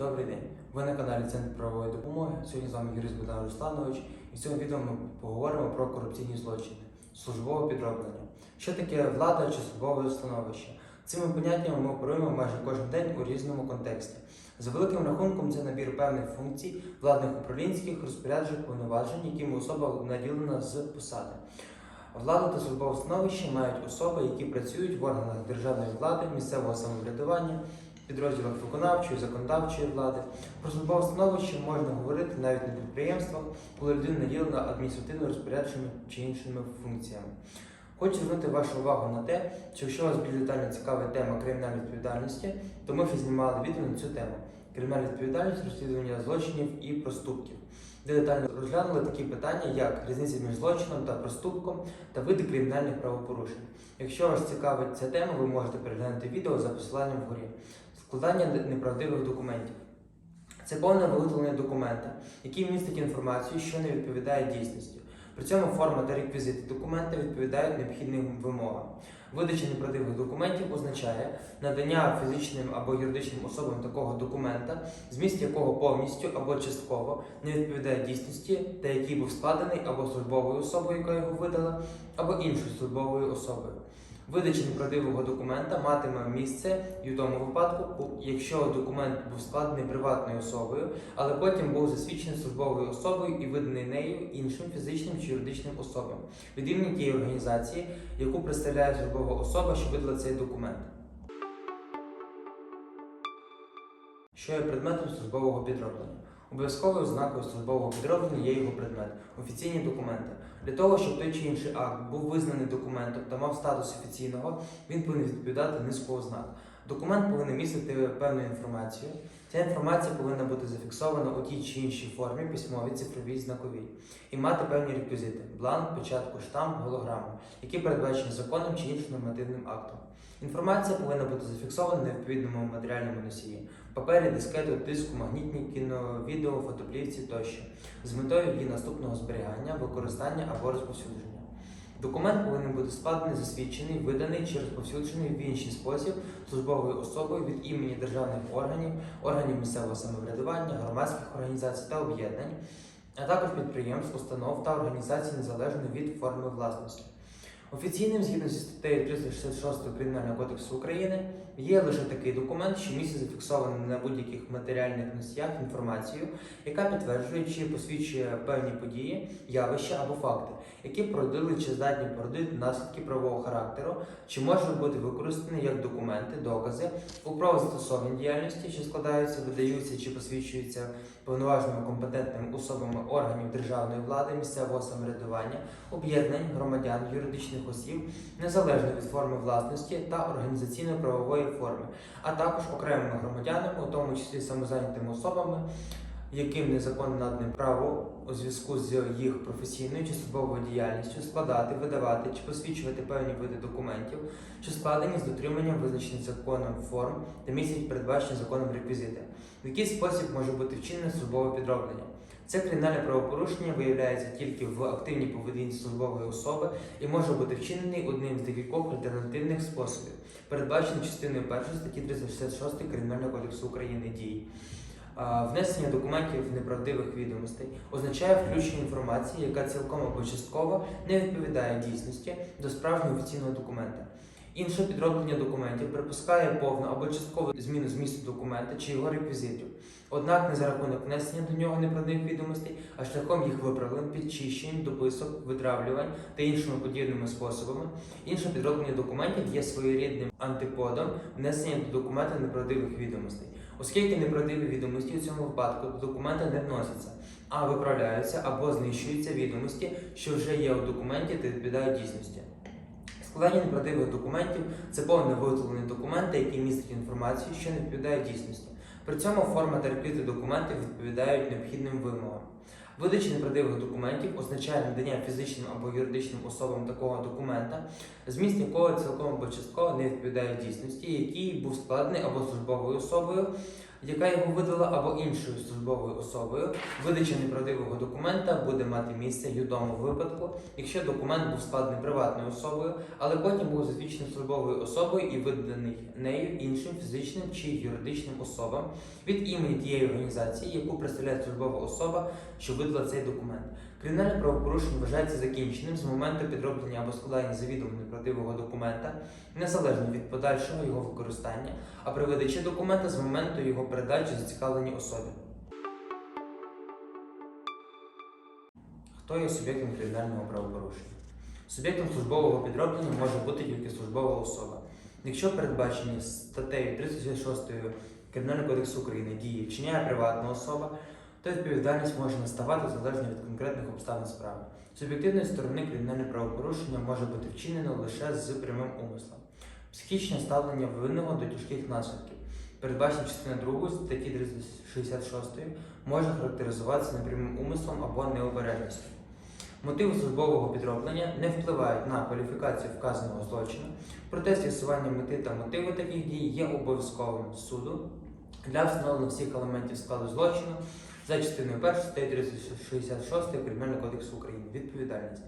Добрий день. Ви на каналі Центр правової допомоги. Сьогодні з вами юрист Богдан Русланович. І в цьому відео ми поговоримо про корупційні злочини, службове підроблення. Що таке влада чи службове становище? Цими поняттями ми оперуємо майже кожен день у різному контексті. За великим рахунком, це набір певних функцій, владних управлінських, розпоряджень, повноважень, якими особа наділена з посади. Влада та службове становище мають особи, які працюють в органах державної влади, місцевого самоврядування, підрозділах виконавчої, законодавчої влади. Про службове становище можна говорити навіть на підприємствах, коли людина наділена адміністративно розпорядчими чи іншими функціями. Хочу звернути вашу увагу на те, що якщо вас більш детально цікавить тема кримінальної відповідальності, то ми вже знімали відео на цю тему. Кримінальна відповідальність, розслідування злочинів і проступків, де детально розглянули такі питання, як різниця між злочином та проступком та види кримінальних правопорушень. Якщо вас цікавить ця тема, ви можете переглянути відео за посиланням вгорі. Складання неправдивих документів. Це повне виготовлення документа, який містить інформацію, що не відповідає дійсності. При цьому форма та реквізити документа відповідають необхідним вимогам. Видача неправдивих документів означає надання фізичним або юридичним особам такого документа, зміст якого повністю або частково не відповідає дійсності, та який був складений або службовою особою, яка його видала, або іншою службовою особою. Видача неправдивого документа матиме місце і в тому випадку, якщо документ був складений приватною особою, але потім був засвідчений службовою особою і виданий нею іншим фізичним чи юридичним особам від імені тієї організації, яку представляє службова особа, що видала цей документ. Що є предметом службового підроблення? Обов'язковою ознакою службового підроблення є його предмет офіційні документи. Для того, щоб той чи інший акт був визнаний документом та мав статус офіційного, він повинен відповідати низку ознак. Документ повинен містити певну інформацію. Ця інформація повинна бути зафіксована у тій чи іншій формі, письмовій, цифровій, знаковій, і мати певні реквізити бланк, печатку, штамп, голограму, які передбачені законом чи іншим нормативним актом. Інформація повинна бути зафіксована на відповідному матеріальному носії папері, дискету, диску, магнітні кіно, відео, фотоплівці тощо з метою її наступного зберігання, використання або розповсюдження. Документ повинен бути складений, засвідчений, виданий чи розповсюджений в інший спосіб службовою особою від імені державних органів, органів місцевого самоврядування, громадських організацій та об'єднань, а також підприємств, установ та організацій незалежно від форми власності. Офіційним, згідно зі статтею 366 Кримінального кодексу України, є лише такий документ, що містить зафіксовану на будь-яких матеріальних носіях інформацію, яка підтверджує чи посвідчує певні події, явища або факти, які породили чи здатні породити наслідки правового характеру, чи можуть бути використані як документи, докази у правозастосовній діяльності, що складаються, видаються чи посвідчуються повноваженими компетентними особами органів державної влади, місцевого самоврядування, об'єднань, громадян, юридичних осіб, незалежно від форми власності та організаційно-правової форми, а також окремими громадянами, у тому числі самозайнятими особами, яким незаконно надане право у зв'язку з їх професійною чи службовою діяльністю складати, видавати чи посвідчувати певні види документів, що складені з дотриманням визначених законом форм та містять передбачені законом реквізити. В який спосіб може бути вчинене службове підроблення? Це кримінальне правопорушення виявляється тільки в активній поведінці службової особи і може бути вчинений одним з декількох альтернативних способів, передбачених частиною 1 статті 366 Кримінального кодексу України дії. Внесення документів неправдивих відомостей означає включення інформації, яка цілком або частково не відповідає дійсності до справжнього офіційного документа. Інше підроблення документів припускає повну або часткову зміну змісту документа чи його реквізитів, однак не за рахунок внесення до нього неправдивих відомостей, а шляхом їх виправлень, підчищень, дописок, витравлювань та іншими подібними способами. Інше підроблення документів є своєрідним антиподом внесення до документа неправдивих відомостей, оскільки неправдиві відомості у цьому випадку до документа не вносяться, а виправляються або знищуються відомості, що вже є у документі та відповідають дійсності. Складання неправдивих документів це повне виготовлення документа, який містить інформацію, що не відповідає дійсності. При цьому форма та реквізити документів відповідають необхідним вимогам. Видача неправдивих документів означає надання фізичним або юридичним особам такого документа, зміст якого цілком або частково не відповідає дійсності, який був складений або службовою особою яка його видала або іншою службовою особою, видача неправдивого документа буде мати місце й у тому випадку, якщо документ був складений приватною особою, але потім був засвідчений службовою особою і виданий нею іншим фізичним чи юридичним особам від імені тієї організації, яку представляє службова особа, що видала цей документ. Кримінальне правопорушення вважається закінченим з моменту підроблення або складання завідомо неправдивого документа, незалежно від подальшого його використання, а при видачі документа з моменту його передачі зацікавленій особі. Хто є суб'єктом кримінального правопорушення? Суб'єктом службового підроблення може бути тільки службова особа. Якщо передбачені статтею 36 Кримінального кодексу України дії вчиняє приватна особа, то відповідальність може наставати залежно від конкретних обставин справи. З об'єктивної сторони кримінальне правопорушення може бути вчинено лише з прямим умислом. Психічне ставлення винного до тяжких наслідків, передбачена частина 2 статті 366, може характеризуватися непрямим умислом або необережністю. Мотиви службового підроблення не впливають на кваліфікацію вказаного злочину, проте з'ясування мети та мотиви таких дій є обов'язковим суду для встановлення всіх елементів складу злочину за частиною 1 статті 366 Кримінального кодексу України. Відповідальність.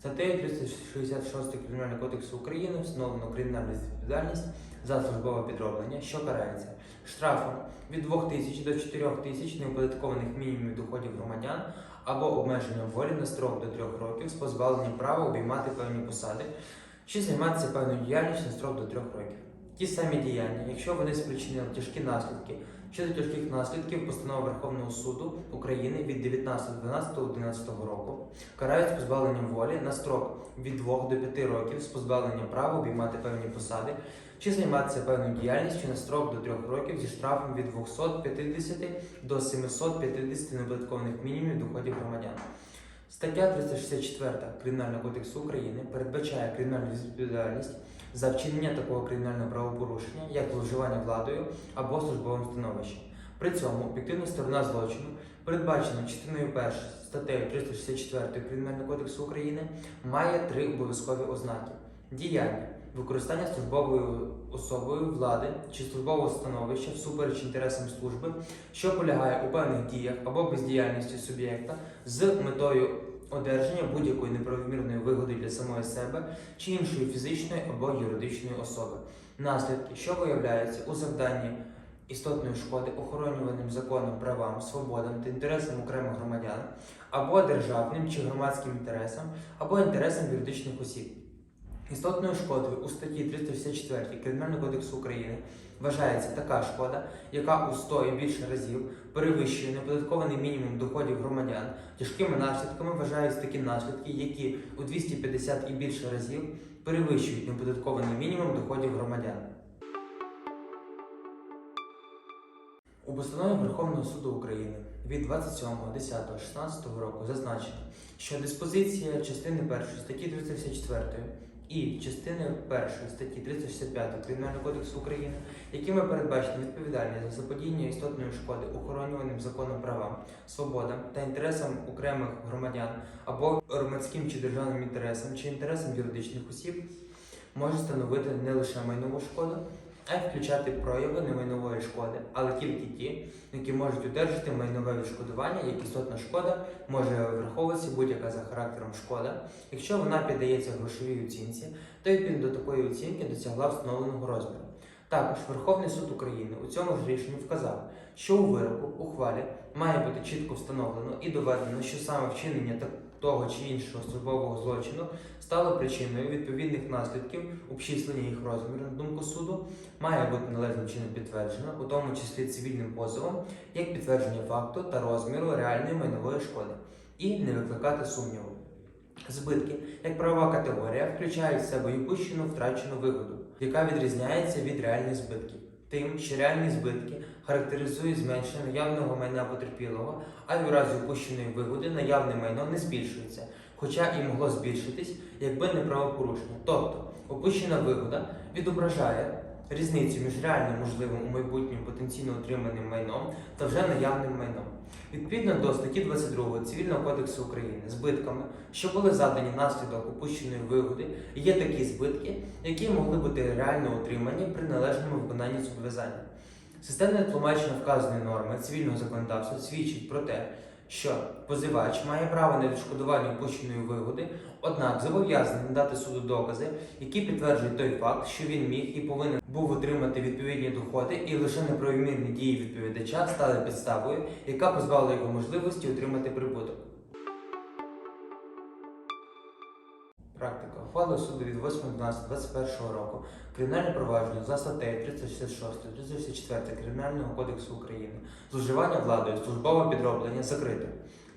Статтею 366 Кримінального кодексу України встановлено кримінальну відповідальність за службове підроблення, що карається штрафом від 2 тисяч до 4 тисяч неоподаткованих мінімумів доходів громадян або обмеженням волі на строк до 3 років з позбавленням права обіймати певні посади чи займатися певною діяльністю на строк до 3 років. Ті самі діяння, якщо вони спричинили тяжкі наслідки щодо тяжких наслідків постанови Верховного суду України від 19.12.11 року, карають з позбавленням волі на строк від 2 до 5 років з позбавленням права обіймати певні посади чи займатися певною діяльністю на строк до 3 років зі штрафом від 250 до 750 неоподаткованих мінімумів доходів громадян. Стаття 364 Кримінального кодексу України передбачає кримінальну відповідальність за вчинення такого кримінального правопорушення, як зловживання владою або службовим становищем. При цьому об'єктивна сторона злочину передбачена частиною 1 статтею 364 Кримінального кодексу України має три обов'язкові ознаки: діяння, використання службовою особою влади чи службового становища всупереч інтересам служби, що полягає у певних діях або бездіяльності суб'єкта з метою одержання будь-якої неправомірної вигоди для самої себе чи іншої фізичної або юридичної особи. Наслідки, що виявляються у завданні істотної шкоди охоронюваним законом правам, свободам та інтересам окремих громадян, або державним чи громадським інтересам, або інтересам юридичних осіб. Істотною шкодою у статті 364 Кримінального кодексу України вважається така шкода, яка у 100 і більше разів перевищує неоподаткований мінімум доходів громадян. Тяжкими наслідками вважаються такі наслідки, які у 250 і більше разів перевищують неоподаткований мінімум доходів громадян. У постанові Верховного суду України від 27.10.16 року зазначено, що диспозиція частини 1 статті 354 і частини 1 статті 365 Кримінального кодексу України, якими передбачено відповідальність за заподіяння істотної шкоди охоронюваним законом правам, свободам та інтересам окремих громадян або громадським чи державним інтересам чи інтересам юридичних осіб, може становити не лише майнову шкоду, а включати прояви немайнової шкоди, але тільки ті, які можуть одержати майнове відшкодування, як істотна шкода може враховуватися будь-яка за характером шкода, якщо вона піддається грошовій оцінці, то відповідно до такої оцінки досягла встановленого розміру. Також Верховний суд України у цьому ж рішенні вказав, що у вироку ухвалі має бути чітко встановлено і доведено, що саме вчинення так- того чи іншого службового злочину стало причиною відповідних наслідків обчислення їх розміру на думку суду, має бути належним чином підтверджено, у тому числі цивільним позовом, як підтвердження факту та розміру реальної майнової шкоди, і не викликати сумніву. Збитки, як правова категорія, включають в себе упущену втрачену вигоду, яка відрізняється від реальних збитків. Тим, що реальні збитки характеризують зменшення наявного майна потерпілого, а й у разі упущеної вигоди наявне майно не збільшується, хоча і могло збільшитись, якби не правопорушення. Тобто, опущена вигода відображає різницю між реально можливим у майбутньому потенційно отриманим майном та вже наявним майном. Відповідно до статті 22 Цивільного кодексу України, збитками, що були задані внаслідок упущеної вигоди, є такі збитки, які могли бути реально отримані при належному виконанні зобов'язання. Системне тлумачення вказаної норми цивільного законодавства свідчить про те, що позивач має право на відшкодування упущеної вигоди, однак зобов'язаний надати суду докази, які підтверджують той факт, що він міг і повинен був отримати відповідні доходи, і лише неправомірні дії відповідача стали підставою, яка позбавила його можливості отримати прибуток. Практика. Ухвала суду від 8.12.21 року. Кримінальне провадження за статтею 366, 364 Кримінального кодексу України. Зловживання владою, службове підроблення закрите.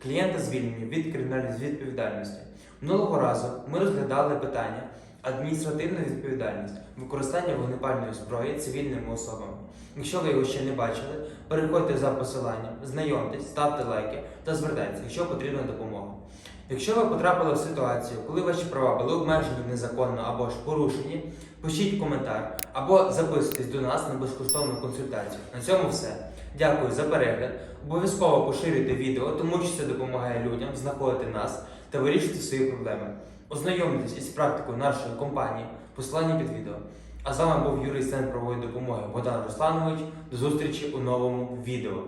Клієнти звільнені від кримінальної відповідальності. Минулого разу ми розглядали питання адміністративна відповідальність, використання вогнепальної зброї цивільними особами. Якщо ви його ще не бачили, переходьте за посиланням, знайомтесь, ставте лайки та звертайтеся, якщо потрібна допомога. Якщо ви потрапили в ситуацію, коли ваші права були обмежені незаконно або ж порушені, пишіть коментар або записуйтесь до нас на безкоштовну консультацію. На цьому все. Дякую за перегляд. Обов'язково поширюйте відео, тому що це допомагає людям знаходити нас та вирішити свої проблеми. Ознайомтесь із практикою нашої компанії, посилання під відео. А з вами був юрист Центр правової допомоги Богдан Русланович. До зустрічі у новому відео.